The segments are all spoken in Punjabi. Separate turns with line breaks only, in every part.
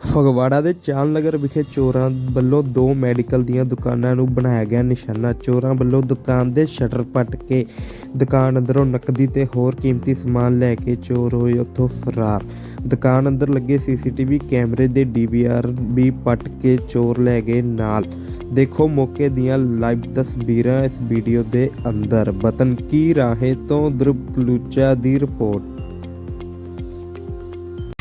ਫਗਵਾੜਾ ਦੇ ਚਾਲ ਨਗਰ ਵਿਖੇ ਚੋਰਾਂ ਵੱਲੋਂ ਦੋ ਮੈਡੀਕਲ ਦੀਆਂ ਦੁਕਾਨਾਂ ਨੂੰ ਬਣਾਇਆ ਗਿਆ ਨਿਸ਼ਾਨਾ। ਚੋਰਾਂ ਵੱਲੋਂ ਦੁਕਾਨ ਦੇ ਸ਼ਟਰ ਪੱਟ ਕੇ ਦੁਕਾਨ ਅੰਦਰੋਂ ਨਕਦੀ ਤੇ ਹੋਰ ਕੀਮਤੀ ਸਮਾਨ ਲੈ ਕੇ ਚੋਰ ਹੋਏ, ਉੱਥੋਂ ਫਰਾਰ। ਦੁਕਾਨ ਅੰਦਰ ਲੱਗੇ ਸੀਸੀਟੀਵੀ ਕੈਮਰੇ ਦੇ ਡੀਵੀਆਰ ਵੀ ਪੱਟ ਕੇ ਚੋਰ ਲੈ ਗਏ ਨਾਲ। ਦੇਖੋ ਮੌਕੇ ਦੀਆਂ ਲਾਈਵ ਤਸਵੀਰਾਂ ਇਸ ਵੀਡੀਓ ਦੇ ਅੰਦਰ। ਬਤਨ ਕੀ ਰਾਹੇ ਤੋਂ ਦਰਬਲੂਚਾ ਦੀ ਰਿਪੋਰਟ।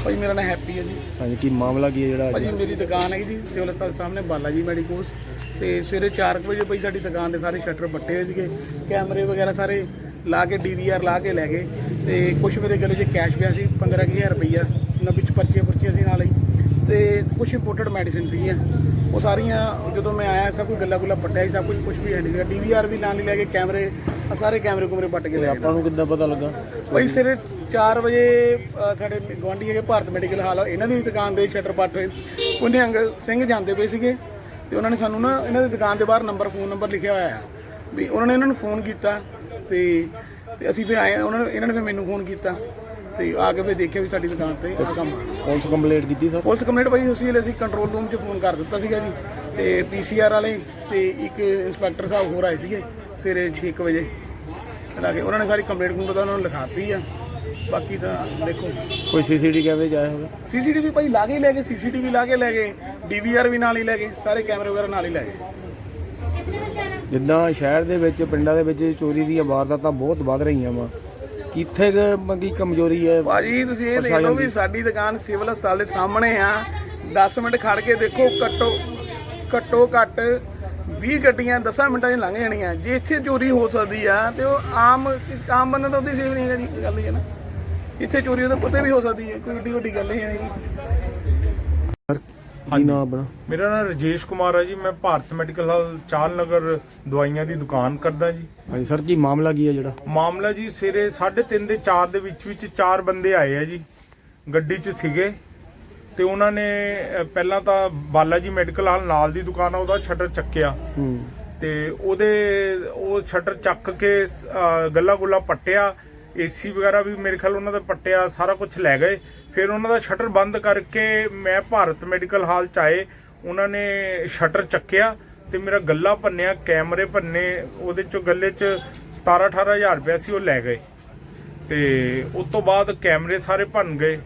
ਭਾਈ ਮੇਰਾ ਨਾਮ ਹੈਪੀ ਹੈ ਜੀ।
ਹਾਂਜੀ ਕੀ ਮਾਮਲਾ ਕੀ ਹੈ ਜਿਹੜਾ
ਭਾਜੀ
ਅੱਜ
ਮੇਰੀ ਦੁਕਾਨ ਹੈ ਜੀ ਸਿਵਲ ਹਸਪਤਾਲ ਸਾਹਮਣੇ ਬਾਲਾ ਜੀ ਮੈਡੀਕੋਸ। ਤੇ ਸਵੇਰੇ 4 ਵਜੇ ਭਾਈ ਸਾਡੀ ਦੁਕਾਨ ਦੇ ਸਾਰੇ ਸ਼ਟਰ ਬੱਟੇ ਹੋਏ ਸੀਗੇ। ਕੈਮਰੇ ਵਗੈਰਾ ਸਾਰੇ ਲਾ ਕੇ ਡੀਵੀਆਰ ਲਾ ਕੇ ਲੈ ਗਏ। ਤੇ ਕੁਝ ਮੇਰੇ ਗਲੇ 'ਚ ਕੈਸ਼ ਪਿਆ ਸੀ 15000 ਰੁਪਈਆ। ਨਾ ਵਿੱਚ ਪਰਚੀਆਂ ਪਰਚੀਆਂ ਸੀ ਨਾਲ ਹੀ। ਤੇ ਕੁਝ ਇੰਪੋਰਟਡ ਮੈਡੀਸਿਨ ਸੀਗੀਆਂ। ਉਹ ਸਾਰੀਆਂ ਜਦੋਂ ਮੈਂ ਆਇਆ ਸਭ ਕੁਝ ਗੱਲਾ ਗੁੱਲਾ ਪੱਟਿਆ ਸੀ ਸਭ ਕੁਝ ਕੁਝ ਵੀ ਹੈ ਨਹੀਂ ਡੀਵੀਆਰ ਵੀ ਨਾਲ ਹੀ ਲੈ ਕੇ ਕੈਮਰੇ ਆਹ ਸਾਰੇ ਕੈਮਰੇ ਕੁਮਰੇ ਪੱਟ ਕੇ ਲੈ
ਆਪਾਂ ਨੂੰ ਕਿੱਦਾਂ ਪਤਾ ਲੱਗਾ?
ਭਾਈ ਸਵੇਰੇ 4 ਵਜੇ ਅ, ਸਾਡੇ ਗਵਾਂਢੀ ਹੈਗੇ ਭਾਰਤ ਮੈਡੀਕਲ ਹਾਲ ਇਹਨਾਂ ਦੀ ਵੀ ਦੁਕਾਨ ਦੇ ਸ਼ਟਰ ਪੱਟ ਹੋਏ ਉਹਨੇ ਅੰਗ ਸਿੰਘ ਜਾਂਦੇ ਪਏ ਸੀਗੇ ਤੇ ਉਹਨਾਂ ਨੇ ਸਾਨੂੰ ਨਾ ਇਹਨਾਂ ਦੀ ਦੁਕਾਨ ਦੇ ਬਾਹਰ ਨੰਬਰ ਫੋਨ ਨੰਬਰ ਲਿਖਿਆ ਹੋਇਆ ਆ ਵੀ ਉਹਨਾਂ ਨੇ ਇਹਨਾਂ ਨੂੰ ਫੋਨ ਕੀਤਾ ਤੇ ਤੇ ਅਸੀਂ ਫਿਰ ਆਏ ਉਹਨਾਂ ਨੇ ਇਹਨਾਂ ਨੇ ਫਿਰ ਮੈਨੂੰ ਫੋਨ ਕੀਤਾ ਤੇ ਆ ਕੇ ਫਿਰ ਦੇਖਿਆ ਵੀ ਸਾਡੀ ਦੁਕਾਨ ਤੇ ਆ ਕੰਮ ਆ।
ਪੁਲਿਸ ਕੰਪਲੇਂਟ ਕੀਤੀ ਸਰ?
ਪੁਲਿਸ ਕੰਪਲੇਂਟ ਭਾਈ ਉਸੇ ਵੇਲੇ ਅਸੀਂ ਕੰਟਰੋਲ ਰੂਮ 'ਚ ਫੋਨ ਕਰ ਦਿੱਤਾ ਸੀਗਾ ਜੀ ਤੇ ਪੀਸੀਆਰ ਵਾਲੇ ਤੇ ਇੱਕ ਇੰਸਪੈਕਟਰ ਸਾਹਿਬ ਹੋਰ ਆਏ ਸੀਗੇ ਸਵੇਰੇ 6 ਕੁ ਵਜੇ। ਲਾ ਕੇ ਉਹਨਾਂ ਨੇ ਸਾਰੀ ਕੰਪਲੇਂਟ ਕੰਪਲੇਂਟ ਉਹਨਾਂ ਨੂੰ ਲਿਖਾਤੀ ਆ। ਬਾਕੀ ਤਾਂ ਦੇਖੋ।
ਕੋਈ ਸੀਸੀਟੀ ਕੈਮਰੇ ਚ ਆਇਆ ਹੋਵੇ?
ਸੀਸੀਟੀਵੀ ਭਾਈ ਲਾ ਕੇ ਹੀ ਲੈ ਗਏ ਸੀਸੀਟੀਵੀ ਲਾ ਕੇ ਲੈ ਗਏ ਡੀਵੀਆਰ ਵੀ ਨਾਲ ਹੀ ਲੈ ਗਏ ਸਾਰੇ ਕੈਮਰੇ ਵਗੈਰਾ ਨਾਲ ਹੀ ਲੈ ਗਏ।
ਜਿੱਦਾਂ ਸ਼ਹਿਰ ਦੇ ਵਿੱਚ ਪਿੰਡਾਂ ਦੇ ਵਿੱਚ ਚੋਰੀ ਦੀਆਂ ਵਾਰਦਾਤਾਂ ਬਹੁਤ ਵੱਧ ਰਹੀਆਂ ਵਾ। ਕਿੱਥੇ ਮੰਗੀ ਕਮਜ਼ੋਰੀ ਹੈ?
ਭਾਜੀ ਤੁਸੀਂ ਇਹ ਦੇਖ ਲਓ ਵੀ। ਸਾਡੀ ਦੁਕਾਨ ਸਿਵਲ ਹਸਪਤਾਲ ਦੇ ਸਾਹਮਣੇ ਆ। 10 ਮਿੰਟ ਖੜ ਕੇ ਦੇਖੋ ਘੱਟੋ ਘੱਟੋ ਘੱਟ 20 ਗੱਡੀਆਂ 10 ਮਿੰਟਾਂ 'ਚ ਲੰਘ ਜਾਣੀਆਂ। ਜੇ ਇੱਥੇ ਚੋਰੀ ਹੋ ਸਕਦੀ ਆ ਤੇ ਉਹ ਆਮ ਆਮ ਬੰਦੇ ਤਾਂ ਉਹਦੀ ਸੇਫ ਨਹੀਂ ਹੈਗਾ ਜੀ ਗੱਲ ਇਹ ਹੈ ਨਾ। ਇੱਥੇ ਚੋਰੀ ਉਹਦੇ ਪੁੱਤੇ ਵੀ ਹੋ ਸਕਦੀ ਹੈ ਕੋਈ ਏਡੀ ਵੱਡੀ ਗੱਲ ਨਹੀਂ ਹੈਗੀ।
ਕੀ ਨਾਮ ਆਪਣਾ?
ਮੇਰਾ ਨਾਮ ਰਜੇਸ਼ ਕੁਮਾਰ ਹੈ ਜੀ। ਮੈਂ ਭਾਰਤ ਮੈਡੀਕਲ ਹਾਲ ਚਾਲ ਨਗਰ ਦਵਾਈਆਂ ਦੀ ਦੁਕਾਨ ਕਰਦਾ ਜੀ।
ਹਾਂਜੀ ਸਰ ਕੀ ਮਾਮਲਾ ਕੀ ਹੈ ਜਿਹੜਾ?
ਮਾਮਲਾ ਜੀ ਸਵੇਰੇ 3:30 ਦੇ 4 ਦੇ ਵਿੱਚ ਵਿੱਚ ਚਾਰ ਬੰਦੇ ਆਏ ਆ ਜੀ। ਗੱਡੀ 'ਚ ਸੀਗੇ। ਤੇ ਉਹਨਾਂ ਨੇ ਅ, ਪਹਿਲਾਂ ਤਾਂ ਬਾਲਾ ਜੀ ਮੈਡੀਕਲ ਹਾਲ ਨਾਲ ਦੀ ਦੁਕਾਨ ਆ ਉਹਦਾ ਸ਼ਟਰ ਚੱਕਿਆ।
ਹੂੰ।
ਤੇ ਉਹਦੇ ਉਹ ਸ਼ਟਰ ਚੱਕ ਕੇ ਗੱਲਾ ਗੁੱਲਾ ਪੱਟਿਆ। ਏਸੀ ਵਗੈਰਾ ਵੀ ਮੇਰੇ ਖਿਆਲ ਉਹਨਾਂ ਦਾ ਪੱਟਿਆ ਸਾਰਾ ਕੁਝ ਲੈ ਗਏ। ਫਿਰ ਉਹਨਾਂ ਦਾ ਸ਼ਟਰ ਬੰਦ ਕਰਕੇ ਮੈਂ ਭਾਰਤ ਮੈਡੀਕਲ ਹਾਲ ਚ ਆਏ। ਉਹਨਾਂ ਨੇ ਸ਼ਟਰ ਚੱਕਿਆ ਤੇ ਮੇਰਾ ਗੱਲਾ ਭੰਨਿਆ ਕੈਮਰੇ ਭੰਨੇ ਉਹਦੇ ਚੋਂ ਗੱਲੇ ਚ 17 18000 ਰੁਪਇਆ ਸੀ ਉਹ ਲੈ ਗਏ। ਤੇ ਉਸ ਤੋਂ ਬਾਅਦ ਕੈਮਰੇ ਸਾਰੇ ਭੰਨ ਗਏ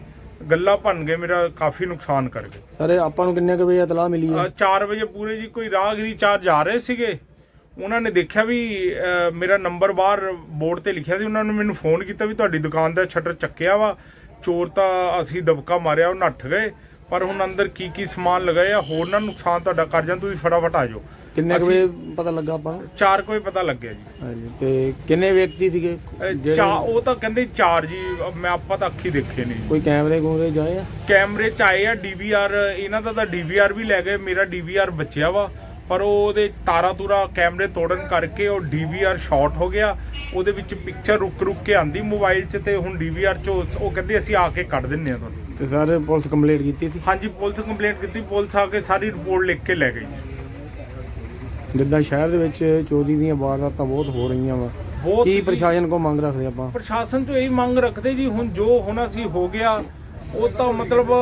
ਗੱਲਾ ਭੰਨ ਗਏ ਮੇਰਾ ਕਾਫੀ ਨੁਕਸਾਨ ਕਰ ਗਏ।
ਸਰ ਆਪਾਂ ਨੂੰ ਕਿੰਨੇ ਕੁ ਵਜੇ ਇਤਲਾਹ ਮਿਲੀ ਹੈ?
4 ਵਜੇ ਪੂਰੇ ਜੀ ਕੋਈ ਰਾਹਗੀਰੀ ਚਾਰ ਜਾ ਰਹੇ ਸੀਗੇ। ਉਹਨਾਂ ਨੇ ਦੇਖਿਆ ਵੀ ਮੇਰਾ ਨੰਬਰ ਬਾਹਰ ਬੋਰਡ ਤੇ ਲਿਖਿਆ ਸੀ ਉਹਨਾਂ ਨੇ ਮੈਨੂੰ ਫੋਨ ਕੀਤਾ ਵੀ ਤੁਹਾਡੀ ਦੁਕਾਨ ਦਾ ਸ਼ਟਰ ਚੱਕਿਆ ਵਾ। ਚੋਰ ਤਾਂ ਅਸੀਂ ਦਬਕਾ ਮਾਰਿਆ ਉਹ ਨੱਠ ਗਏ। ਪਰ ਹੁਣ ਅੰਦਰ ਕੀ ਕੀ ਸਮਾਨ ਲਗਾਏ ਆ ਹੋਰ ਨਾ ਨੁਕਸਾਨ ਤੁਹਾਡਾ ਕਰ ਜਾਣ ਤੁਸੀਂ ਫਟਾਫਟ ਆ ਜਾਓ।
ਕਿੰਨੇ ਕੁ ਵਜੇ ਪਤਾ ਲੱਗਾ ਆਪਾਂ
4 ਕੋਈ ਪਤਾ ਲੱਗਿਆ ਜੀ।
ਹਾਂਜੀ ਤੇ ਕਿੰਨੇ ਵਿਅਕਤੀ ਸੀਗੇ?
ਚਾ ਉਹ ਤਾਂ ਕਹਿੰਦੇ 4 ਜੀ ਮੈਂ ਆਪਾਂ ਤਾਂ ਅੱਖੀ ਦੇਖੇ ਨਹੀਂ
ਕੋਈ ਕੈਮਰੇ ਕੂਮਰੇ ਜਾਏ ਆ?
ਕੈਮਰੇ ਚ ਆਏ ਆ ਡੀਵੀਆਰ ਇਹਨਾਂ ਦਾ ਤਾਂ ਡੀਵੀਆਰ ਵੀ ਲੈ ਗਏ ਮੇਰਾ ਡੀਵੀਆਰ ਬਚਿਆ ਵਾ। ਪਰ ਉਹ ਉਹਦੇ ਤਾਰਾ ਤੂਰਾ ਕੈਮਰੇ ਤੋੜਨ ਕਰਕੇ ਉਹ ਡੀਵੀਆਰ ਸ਼ਾਰਟ ਹੋ ਗਿਆ। ਉਹਦੇ ਵਿੱਚ ਪਿਕਚਰ ਰੁਕ ਰੁਕ ਕੇ ਆਂਦੀ ਮੋਬਾਈਲ 'ਚ ਤੇ ਹੁਣ ਡੀਵੀਆਰ 'ਚ ਉਹ ਕਹਿੰਦੇ ਅਸੀਂ ਆ ਕੇ ਕੱਢ ਦਿੰਨੇ ਆ ਤੁਹਾਨੂੰ।
ਤੇ ਸਰ ਪੁਲਿਸ ਕੰਪਲੇਂਟ ਕੀਤੀ ਸੀ?
ਹਾਂਜੀ ਪੁਲਿਸ ਕੰਪਲੇਂਟ ਕੀਤੀ। ਪੁਲਿਸ ਆ ਕੇ ਸਾਰੀ ਰਿਪੋਰਟ ਲਿਖ ਕੇ ਲੈ ਗਈ।
ਜਿੱਦਾਂ ਸ਼ਹਿਰ ਦੇ ਵਿੱਚ ਚੋਰੀ ਦੀਆਂ ਵਾਰਦਾਤਾਂ ਬਹੁਤ ਹੋ ਰਹੀਆਂ ਵਾ। ਕੀ ਪ੍ਰਸ਼ਾਸਨ ਕੋ ਮੰਗ ਰੱਖਦੇ ਆਪਾਂ?
ਪ੍ਰਸ਼ਾਸਨ ਤੋਂ ਇਹੀ ਮੰਗ ਰੱਖਦੇ ਜੀ। ਹੁਣ ਜੋ ਹੋਣਾ ਸੀ ਹੋ ਗਿਆ ਉਹ ਤਾਂ ਮਤਲਬ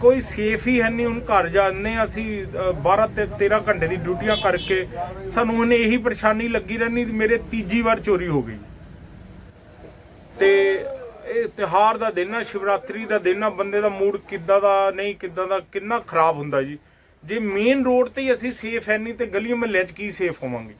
ਕੋਈ ਸੇਫ ਹੀ ਹੈ ਨਹੀਂ ਹੁਣ ਘਰ ਜਾਂਦੇ ਹਾਂ ਅਸੀਂ ਅ, 12 ਤੇ 13 ਘੰਟੇ ਦੀ ਡਿਊਟੀਆਂ ਕਰਕੇ ਸਾਨੂੰ ਹੁਣ ਇਹੀ ਪਰੇਸ਼ਾਨੀ ਲੱਗੀ ਰਹਿਣੀ ਮੇਰੇ ਤੀਜੀ ਵਾਰ ਚੋਰੀ ਹੋ ਗਈ। ਤੇ ਇਹ ਤਿਹਾਰ ਦਾ ਦਿਨ ਆ ਸ਼ਿਵਰਾਤਰੀ ਦਾ ਦਿਨ ਆ ਬੰਦੇ ਦਾ ਮੂਡ ਕਿੱਦਾਂ ਦਾ ਨਹੀਂ ਕਿੱਦਾਂ ਦਾ ਕਿੰਨਾ ਖਰਾਬ ਹੁੰਦਾ ਜੀ। ਜੇ ਮੇਨ ਰੋਡ ਤੇ ਹੀ ਅਸੀਂ ਸੇਫ ਹੈ ਨਹੀਂ ਤੇ ਗਲੀ ਮਹੱਲੇ 'ਚ ਕੀ ਸੇਫ ਹੋਵਾਂਗੇ?